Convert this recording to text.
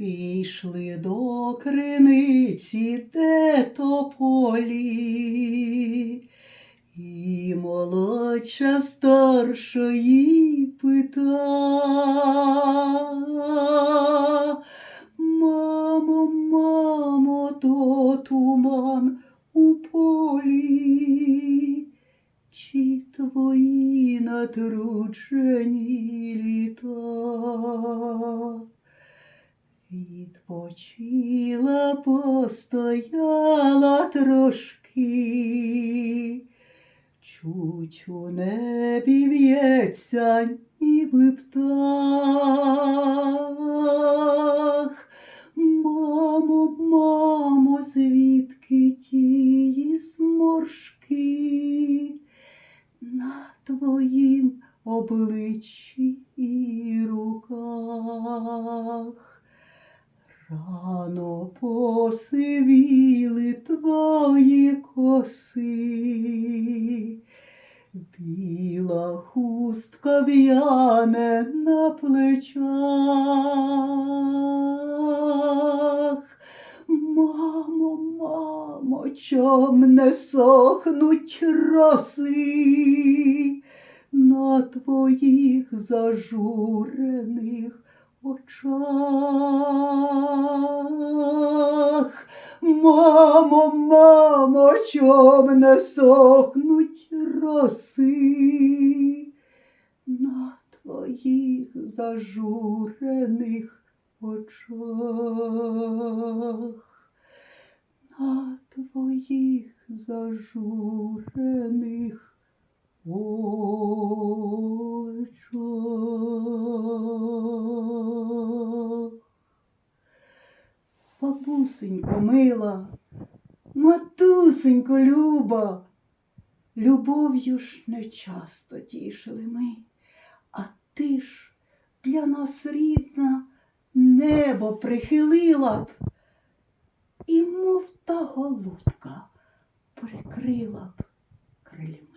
Пішли до криниці, де тополі, і молодша старшої пита. Мамо, мамо, то туман у полі, чи твої натруджені літа? Відпочила, постояла трошки, чуть у небі в'ється, ніби птах. Мамо, мамо, звідки тії зморшки на твоїм обличчі і руках? Посивіли твої коси, біла хустка в'яне на плечах. Мамо, мамо, чом не сохнуть роси на твоїх зажурених очах. Мамо, мамо, чом не сохнуть роси на твоїх зажурених очах, на твоїх зажурених очах. Бабусенько мила, матусенько люба, любов'ю ж не часто тішили ми, а ти ж для нас рідна небо прихилила б, і мов та голубка прикрила б крильми.